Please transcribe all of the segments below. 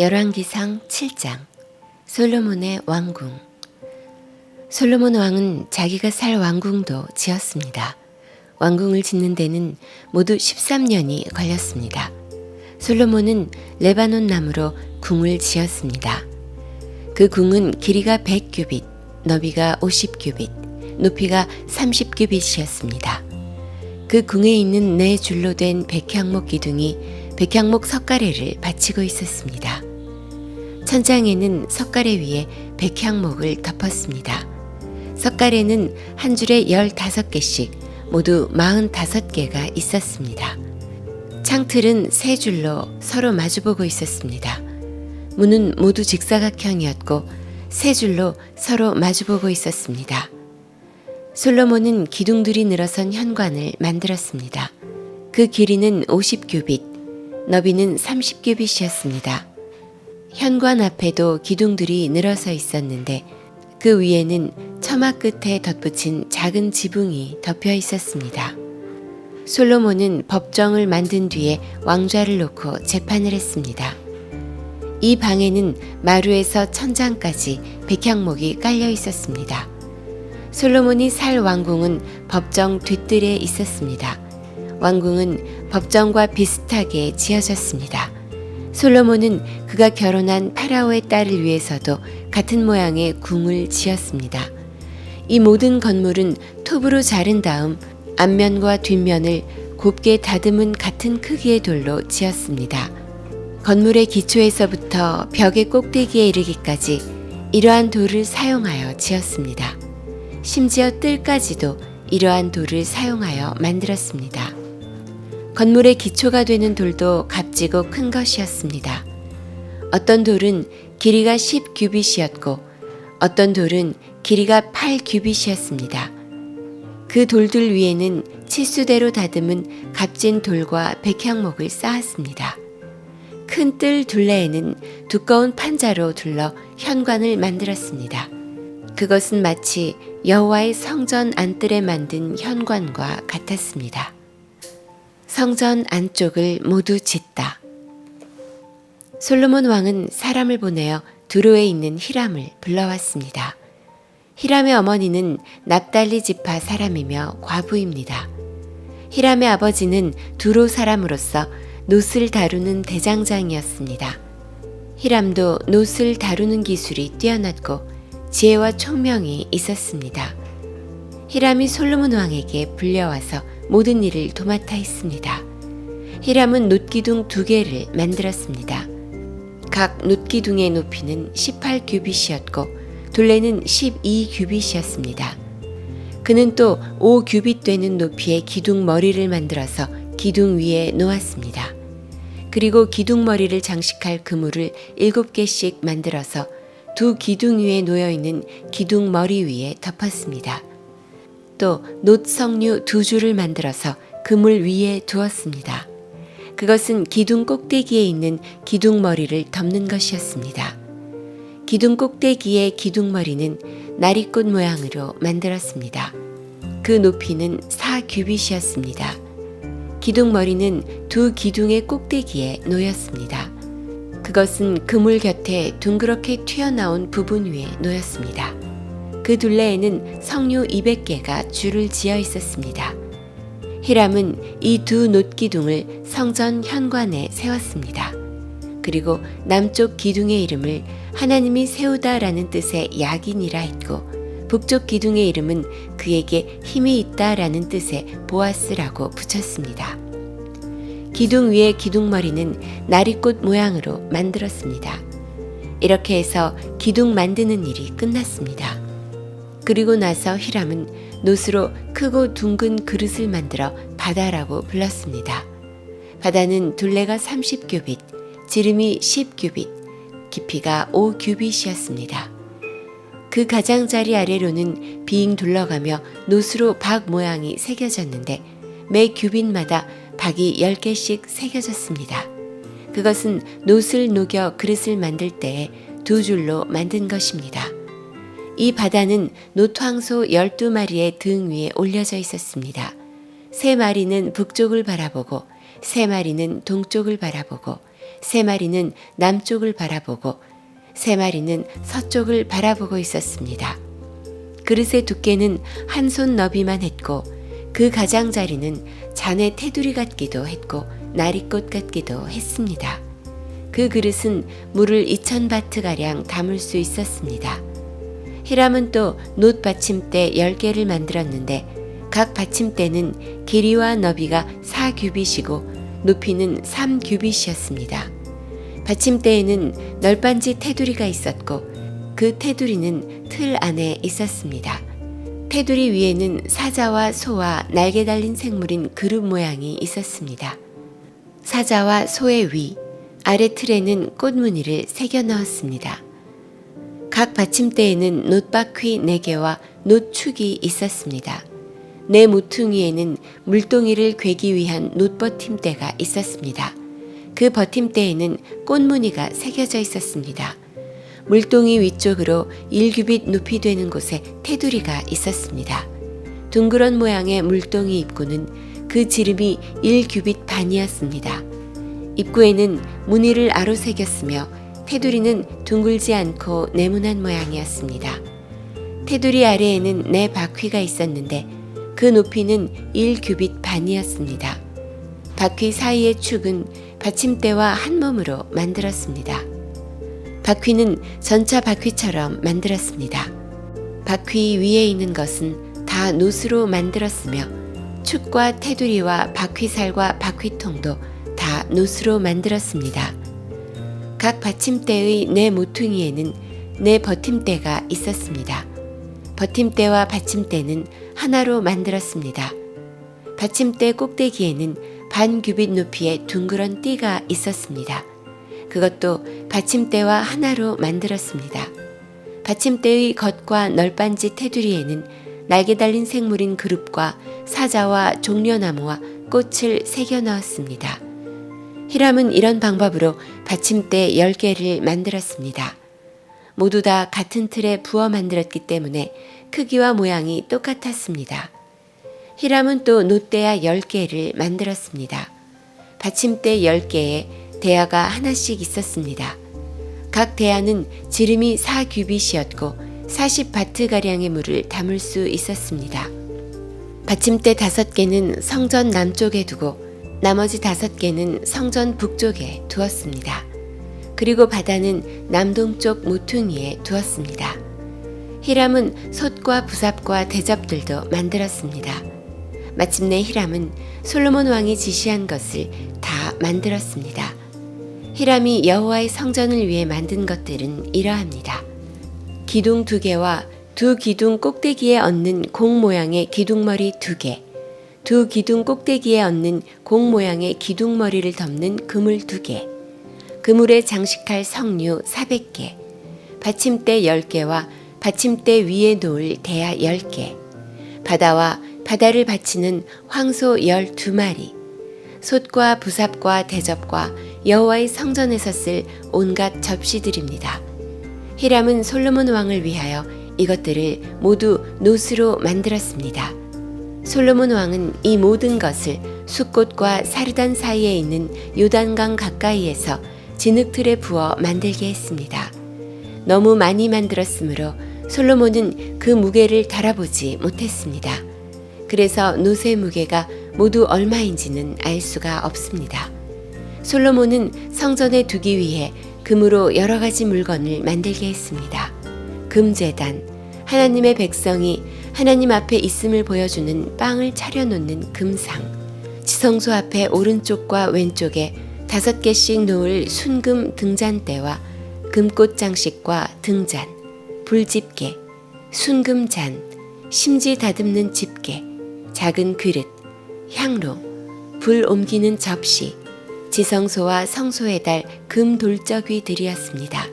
열왕기상 7장 솔로몬의 왕궁 솔로몬 왕은 자기가 살 왕궁도 지었습니다. 왕궁을 짓는 데는 모두 13년이 걸렸습니다. 솔로몬은 레바논 나무로 궁을 지었습니다. 그 궁은 길이가 100규빗, 너비가 50규빗, 높이가 30규빗이었습니다. 그 궁에 있는 네 줄로 된 백향목 기둥이 백향목 석가래를 받치고 있었습니다. 천장에는 석가래 위에 백향목을 덮었습니다. 석가래는 한 줄에 15개씩 모두 45개가 있었습니다. 창틀은 세 줄로 서로 마주보고 있었습니다. 문은 모두 직사각형이었고 세 줄로 서로 마주보고 있었습니다. 솔로몬은 기둥들이 늘어선 현관을 만들었습니다. 그 길이는 50규빗, 너비는 30규빗이었습니다. 현관 앞에도 기둥들이 늘어서 있었는데 그 위에는 처마 끝에 덧붙인 작은 지붕이 덮여 있었습니다. 솔로몬은 법정을 만든 뒤에 왕좌를 놓고 재판을 했습니다. 이 방에는 마루에서 천장까지 백향목이 깔려 있었습니다. 솔로몬이 살 왕궁은 법정 뒤뜰에 있었습니다. 왕궁은 법정과 비슷하게 지어졌습니다. 솔로몬은 그가 결혼한 파라오의 딸을 위해서도 같은 모양의 궁을 지었습니다. 이 모든 건물은 톱으로 자른 다음 앞면과 뒷면을 곱게 다듬은 같은 크기의 돌로 지었습니다. 건물의 기초에서부터 벽의 꼭대기에 이르기까지 이러한 돌을 사용하여 지었습니다. 심지어 뜰까지도 이러한 돌을 사용하여 만들었습니다. 건물의 기초가 되는 돌도 값지고 큰 것이었습니다. 어떤 돌은 길이가 10 규빗이었고 어떤 돌은 길이가 8 규빗이었습니다. 그 돌들 위에는 치수대로 다듬은 값진 돌과 백향목을 쌓았습니다. 큰 뜰 둘레에는 두꺼운 판자로 둘러 현관을 만들었습니다. 그것은 마치 여호와의 성전 안뜰에 만든 현관과 같았습니다. 성전 안쪽을 모두 짓다. 솔로몬 왕은 사람을 보내어 두로에 있는 히람을 불러왔습니다. 히람의 어머니는 납달리 지파 사람이며 과부입니다. 히람의 아버지는 두로 사람으로서 노스를 다루는 대장장이었습니다. 히람도 노스를 다루는 기술이 뛰어났고 지혜와 총명이 있었습니다. 히람이 솔로몬 왕에게 불려와서 모든 일을 도맡아 했습니다. 히람은 놋기둥 두 개를 만들었습니다. 각 놋기둥의 높이는 18규빗이었고 둘레는 12규빗이었습니다. 그는 또 5규빗 되는 높이의 기둥 머리를 만들어서 기둥 위에 놓았습니다. 그리고 기둥 머리를 장식할 그물을 7개씩 만들어서 두 기둥 위에 놓여 있는 기둥 머리 위에 덮었습니다. 또 놋석류 두 줄을 만들어서 그물 위에 두었습니다. 그것은 기둥 꼭대기에 있는 기둥 머리를 덮는 것이었습니다. 기둥 꼭대기의 기둥 머리는 나리꽃 모양으로 만들었습니다. 그 높이는 4규빗이었습니다. 기둥 머리는 두 기둥의 꼭대기에 놓였습니다. 그것은 그물 곁에 둥그렇게 튀어나온 부분 위에 놓였습니다. 그 둘레에는 석류 200개가 줄을 지어 있었습니다. 히람은 이 두 놋기둥을 성전 현관에 세웠습니다. 그리고 남쪽 기둥의 이름을 하나님이 세우다라는 뜻의 야긴이라 했고 북쪽 기둥의 이름은 그에게 힘이 있다라는 뜻의 보아스라고 붙였습니다. 기둥 위의 기둥머리는 나리꽃 모양으로 만들었습니다. 이렇게 해서 기둥 만드는 일이 끝났습니다. 그리고 나서 히람은 노스로 크고 둥근 그릇을 만들어 바다라고 불렀습니다. 바다는 둘레가 30규빗, 지름이 10규빗, 깊이가 5규빗이었습니다. 그 가장자리 아래로는 빙 둘러가며 노스로 박 모양이 새겨졌는데 매 규빗마다 박이 10개씩 새겨졌습니다. 그것은 노스를 녹여 그릇을 만들 때에 두 줄로 만든 것입니다. 이 바다는 노토황소 12마리의 등 위에 올려져 있었습니다. 세 마리는 북쪽을 바라보고 세 마리는 동쪽을 바라보고 세 마리는 남쪽을 바라보고 세 마리는 서쪽을 바라보고 있었습니다. 그릇의 두께는 한 손 너비만 했고 그 가장자리는 잔의 테두리 같기도 했고 나리꽃 같기도 했습니다. 그 그릇은 물을 2천 바트 가량 담을 수 있었습니다. 히람은 또 놋 받침대 10개를 만들었는데 각 받침대는 길이와 너비가 4규빗이고 높이는 3규빗이었습니다. 받침대에는 널빤지 테두리가 있었고 그 테두리는 틀 안에 있었습니다. 테두리 위에는 사자와 소와 날개 달린 생물인 그룹 모양이 있었습니다. 사자와 소의 위, 아래 틀에는 꽃무늬를 새겨 넣었습니다. 각 받침대에는 놋바퀴 4개와 놋축이 있었습니다. 네 모퉁이에는 물동이를 괴기 위한 놋버팀대가 있었습니다. 그 버팀대에는 꽃무늬가 새겨져 있었습니다. 물동이 위쪽으로 1규빗 높이 되는 곳에 테두리가 있었습니다. 둥그런 모양의 물동이 입구는 그 지름이 1규빗 반이었습니다. 입구에는 무늬를 아로 새겼으며 테두리는 둥글지 않고 네모난 모양이었습니다. 테두리 아래에는 네 바퀴가 있었는데 그 높이는 1규빗 반이었습니다. 바퀴 사이의 축은 받침대와 한 몸으로 만들었습니다. 바퀴는 전차 바퀴처럼 만들었습니다. 바퀴 위에 있는 것은 다 노스로 만들었으며 축과 테두리와 바퀴살과 바퀴통도 다 노스로 만들었습니다. 각 받침대의 네 모퉁이에는 네 버팀대가 있었습니다. 버팀대와 받침대는 하나로 만들었습니다. 받침대 꼭대기에는 반 규빗 높이의 둥그런 띠가 있었습니다. 그것도 받침대와 하나로 만들었습니다. 받침대의 겉과 널빤지 테두리에는 날개 달린 생물인 그룹과 사자와 종려나무와 꽃을 새겨 넣었습니다. 히람은 이런 방법으로 받침대 10개를 만들었습니다. 모두 다 같은 틀에 부어 만들었기 때문에 크기와 모양이 똑같았습니다. 히람은 또 노대야 10개를 만들었습니다. 받침대 10개에 대야가 하나씩 있었습니다. 각 대야는 지름이 4규빗이었고 40바트가량의 물을 담을 수 있었습니다. 받침대 5개는 성전 남쪽에 두고 나머지 5개는 성전 북쪽에 두었습니다. 그리고 바다는 남동쪽 모퉁이에 두었습니다. 히람은 솥과 부삽과 대접들도 만들었습니다. 마침내 히람은 솔로몬 왕이 지시한 것을 다 만들었습니다. 히람이 여호와의 성전을 위해 만든 것들은 이러합니다. 기둥 두 개와 두 기둥 꼭대기에 얹는 공 모양의 기둥머리 두 개, 두 기둥 꼭대기에 얹는 공 모양의 기둥머리를 덮는 그물 두 개, 그물에 장식할 석류 400개, 받침대 10개와 받침대 위에 놓을 대야 10개, 바다와 바다를 바치는 황소 12마리, 솥과 부삽과 대접과 여호와의 성전에서 쓸 온갖 접시들입니다. 히람은 솔로몬 왕을 위하여 이것들을 모두 노스로 만들었습니다. 솔로몬 왕은 이 모든 것을 숫꽃과 사르단 사이에 있는 요단강 가까이에서 진흙틀에 부어 만들게 했습니다. 너무 많이 만들었으므로 솔로몬은 그 무게를 달아보지 못했습니다. 그래서 노새 무게가 모두 얼마인지는 알 수가 없습니다. 솔로몬은 성전에 두기 위해 금으로 여러 가지 물건을 만들게 했습니다. 금재단, 하나님의 백성이 하나님 앞에 있음을 보여주는 빵을 차려놓는 금상, 지성소 앞에 오른쪽과 왼쪽에 다섯 개씩 놓을 순금 등잔대와 금꽃 장식과 등잔, 불집게, 순금잔, 심지 다듬는 집게, 작은 그릇, 향로, 불 옮기는 접시, 지성소와 성소에 달 금 돌적이 들이었습니다.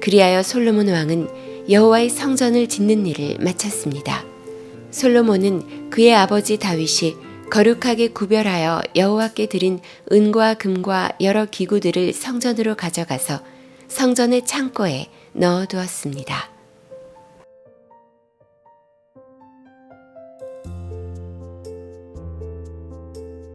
그리하여 솔로몬 왕은 여호와의 성전을 짓는 일을 마쳤습니다. 솔로몬은 그의 아버지 다윗이 거룩하게 구별하여 여호와께 드린 은과 금과 여러 기구들을 성전으로 가져가서 성전의 창고에 넣어두었습니다.